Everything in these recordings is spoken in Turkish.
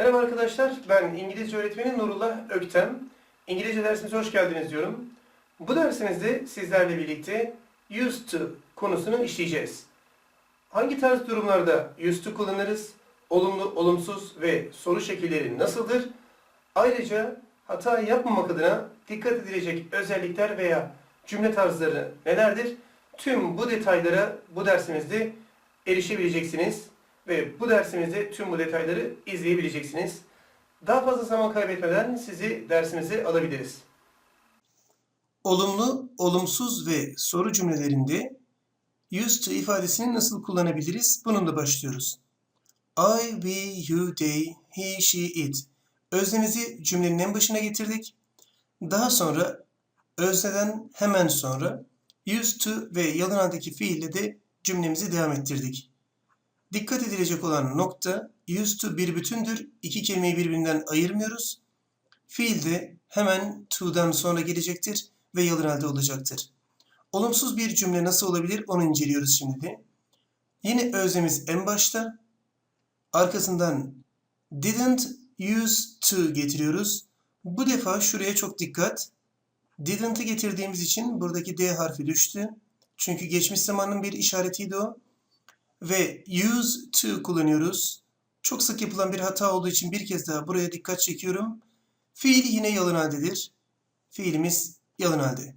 Merhaba arkadaşlar, ben İngilizce öğretmeni Nurullah Öktem. İngilizce dersimize hoş geldiniz diyorum. Bu dersimizde sizlerle birlikte used to konusunu işleyeceğiz. Hangi tarz durumlarda used to kullanırız? Olumlu, olumsuz ve soru şekilleri nasıldır? Ayrıca hata yapmamak adına dikkat edilecek özellikler veya cümle tarzları nelerdir? Tüm bu detaylara bu dersimizde erişebileceksiniz ve bu dersimizde tüm bu detayları izleyebileceksiniz. Daha fazla zaman kaybetmeden sizi dersimize alabiliriz. Olumlu, olumsuz ve soru cümlelerinde used to ifadesini nasıl kullanabiliriz? Bununla başlıyoruz. I, we, you, they, he, she, it. Öznemizi cümlenin en başına getirdik. Daha sonra özneden hemen sonra used to ve yalın haldeki fiille de cümlemizi devam ettirdik. Dikkat edilecek olan nokta used to bir bütündür. İki kelimeyi birbirinden ayırmıyoruz. Fiil de hemen to'dan sonra gelecektir ve yalın halde olacaktır. Olumsuz bir cümle nasıl olabilir onu inceliyoruz şimdi de. Yine öznemiz en başta. Arkasından didn't use to getiriyoruz. Bu defa şuraya çok dikkat. Didn't'ı getirdiğimiz için buradaki D harfi düştü. Çünkü geçmiş zamanın bir işaretiydi o. Ve use to kullanıyoruz. Çok sık yapılan bir hata olduğu için bir kez daha buraya dikkat çekiyorum. Fiil yine yalın haldedir. Fiilimiz yalın halde.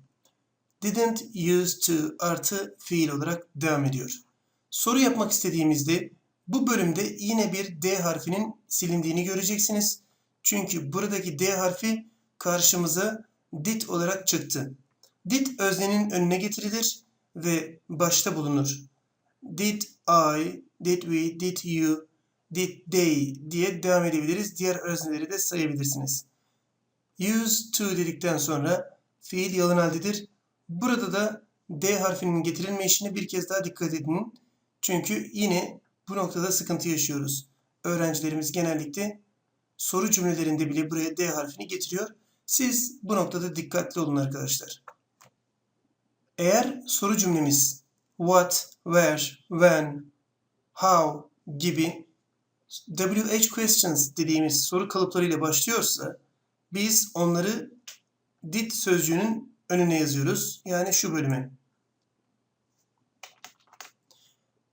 Didn't use to artı fiil olarak devam ediyor. Soru yapmak istediğimizde bu bölümde yine bir D harfinin silindiğini göreceksiniz. Çünkü buradaki D harfi karşımıza did olarak çıktı. Did öznenin önüne getirilir ve başta bulunur. Did I, did we, did you, did they diye devam edebiliriz. Diğer özneleri de sayabilirsiniz. Use to dedikten sonra fiil yalın haldedir. Burada da D harfinin getirilme işine bir kez daha dikkat edin. Çünkü yine bu noktada sıkıntı yaşıyoruz. Öğrencilerimiz genellikle soru cümlelerinde bile buraya D harfini getiriyor. Siz bu noktada dikkatli olun arkadaşlar. Eğer soru cümlemiz what, where, when, how gibi WH questions dediğimiz soru kalıplarıyla başlıyorsa biz onları did sözcüğünün önüne yazıyoruz. Yani şu bölüme.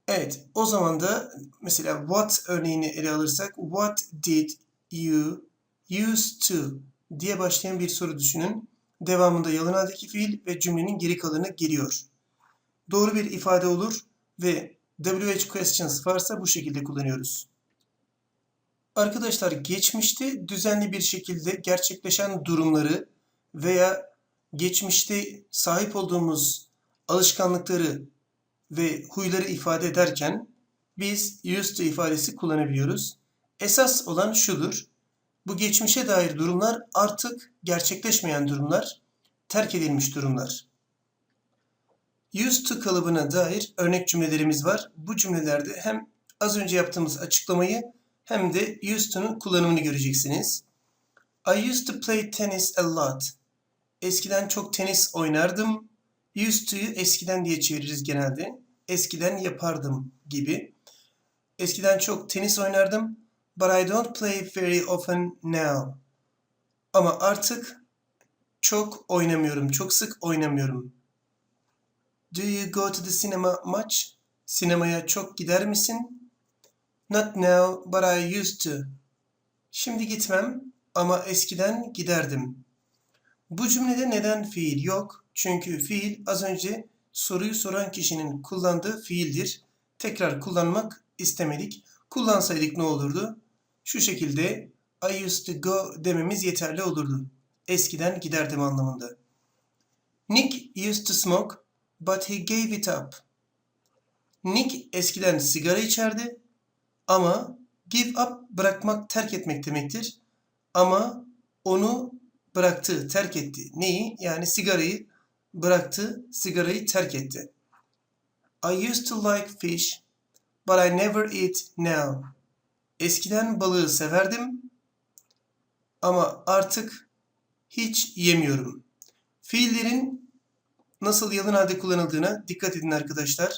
Evet, o zaman da mesela what örneğini ele alırsak what did you used to diye başlayan bir soru düşünün. Devamında yalın haldeki fiil ve cümlenin geri kalanı geliyor. Doğru bir ifade olur ve WH questions varsa bu şekilde kullanıyoruz. Arkadaşlar geçmişte düzenli bir şekilde gerçekleşen durumları veya geçmişte sahip olduğumuz alışkanlıkları ve huyları ifade ederken biz used to ifadesi kullanabiliyoruz. Esas olan şudur. Bu geçmişe dair durumlar artık gerçekleşmeyen durumlar, terk edilmiş durumlar. Used to kalıbına dair örnek cümlelerimiz var. Bu cümlelerde hem az önce yaptığımız açıklamayı hem de used to'nun kullanımını göreceksiniz. I used to play tennis a lot. Eskiden çok tenis oynardım. Used to'yu eskiden diye çeviririz genelde. Eskiden yapardım gibi. Eskiden çok tenis oynardım. But I don't play very often now. Ama artık çok oynamıyorum. Çok sık oynamıyorum. Do you go to the cinema much? Sinemaya çok gider misin? Not now, but I used to. Şimdi gitmem ama eskiden giderdim. Bu cümlede neden fiil yok? Çünkü fiil az önce soruyu soran kişinin kullandığı fiildir. Tekrar kullanmak istemedik. Kullansaydık ne olurdu? Şu şekilde I used to go dememiz yeterli olurdu. Eskiden giderdim anlamında. Nick used to smoke but he gave it up. Nick eskiden sigara içerdi ama give up bırakmak, terk etmek demektir. Ama onu bıraktı, terk etti. Neyi? Yani sigarayı bıraktı, sigarayı terk etti. I used to like fish, but I never eat now. Eskiden balığı severdim ama artık hiç yemiyorum. Fiillerin nasıl yalın halde kullanıldığına dikkat edin arkadaşlar.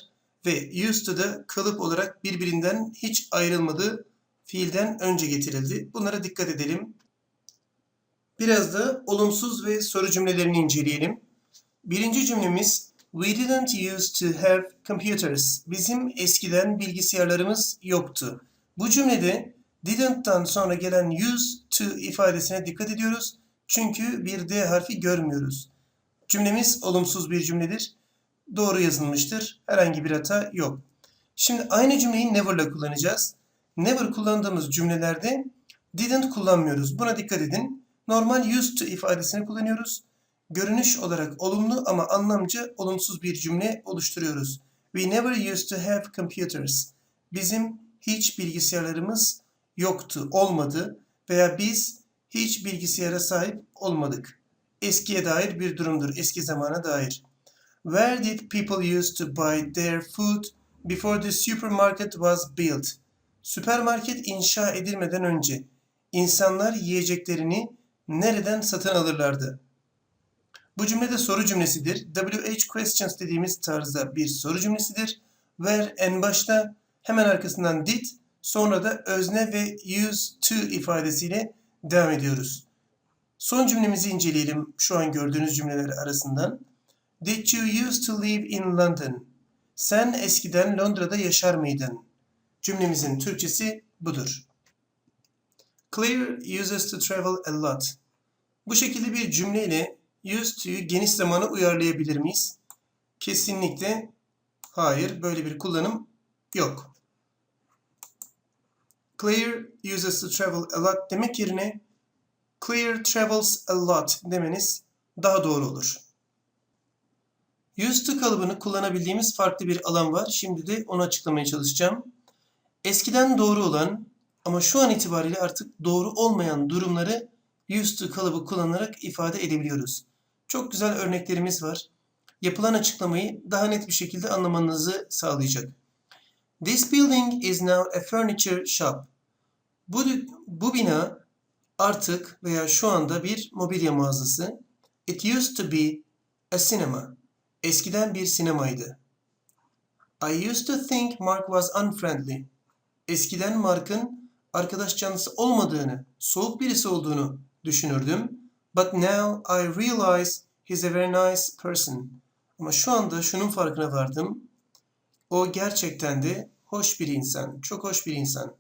Ve used to da kalıp olarak birbirinden hiç ayrılmadığı fiilden önce getirildi. Bunlara dikkat edelim. Biraz da olumsuz ve soru cümlelerini inceleyelim. Birinci cümlemiz We didn't used to have computers. Bizim eskiden bilgisayarlarımız yoktu. Bu cümlede didn't'tan sonra gelen used to ifadesine dikkat ediyoruz. Çünkü bir D harfi görmüyoruz. Cümlemiz olumsuz bir cümledir. Doğru yazılmıştır. Herhangi bir hata yok. Şimdi aynı cümleyi never'la kullanacağız. Never kullandığımız cümlelerde didn't kullanmıyoruz. Buna dikkat edin. Normal used to ifadesini kullanıyoruz. Görünüş olarak olumlu ama anlamca olumsuz bir cümle oluşturuyoruz. We never used to have computers. Bizim hiç bilgisayarlarımız yoktu, olmadı veya biz hiç bilgisayara sahip olmadık. Eskiye dair bir durumdur, eski zamana dair. Where did people used to buy their food before the supermarket was built? Süpermarket inşa edilmeden önce insanlar yiyeceklerini nereden satın alırlardı? Bu cümlede soru cümlesidir. WH questions dediğimiz tarzda bir soru cümlesidir. Where en başta hemen arkasından did sonra da özne ve used to ifadesiyle devam ediyoruz. Son cümlemizi inceleyelim şu an gördüğünüz cümleler arasından. Did you used to live in London? Sen eskiden Londra'da yaşar mıydın? Cümlemizin Türkçesi budur. Claire uses to travel a lot. Bu şekilde bir cümleyle used to'yu geniş zamana uyarlayabilir miyiz? Kesinlikle hayır. Böyle bir kullanım yok. Claire uses to travel a lot demek yerine Claire travels a lot demeniz daha doğru olur. Used to kalıbını kullanabildiğimiz farklı bir alan var. Şimdi de onu açıklamaya çalışacağım. Eskiden doğru olan ama şu an itibariyle artık doğru olmayan durumları used to kalıbı kullanarak ifade edebiliyoruz. Çok güzel örneklerimiz var. Yapılan açıklamayı daha net bir şekilde anlamanızı sağlayacak. This building is now a furniture shop. Bu, bu bina artık veya şu anda bir mobilya mağazası. It used to be a cinema. Eskiden bir sinemaydı. I used to think Mark was unfriendly. Eskiden Mark'ın arkadaş canlısı olmadığını, soğuk birisi olduğunu düşünürdüm. But now I realize he's a very nice person. Ama şu anda şunun farkına vardım. O gerçekten de hoş bir insan, çok hoş bir insan.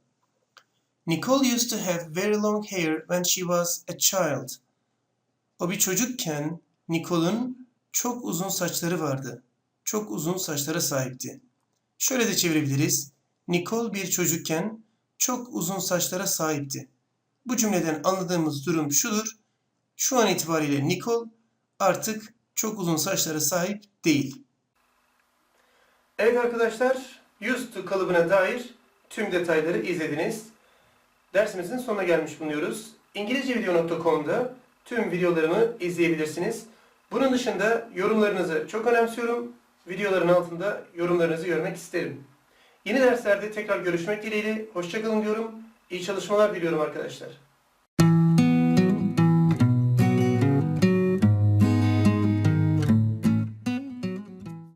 Nicole used to have very long hair when she was a child. O bir çocukken Nicole'un çok uzun saçları vardı. Çok uzun saçlara sahipti. Şöyle de çevirebiliriz. Nicole bir çocukken çok uzun saçlara sahipti. Bu cümleden anladığımız durum şudur. Şu an itibariyle Nicole artık çok uzun saçlara sahip değil. Evet arkadaşlar, used to kalıbına dair tüm detayları izlediniz. Dersimizin sonuna gelmiş bulunuyoruz. İngilizcevideo.com'da tüm videolarımı izleyebilirsiniz. Bunun dışında yorumlarınızı çok önemsiyorum. Videoların altında yorumlarınızı görmek isterim. Yeni derslerde tekrar görüşmek dileğiyle. Hoşçakalın diyorum. İyi çalışmalar diliyorum arkadaşlar.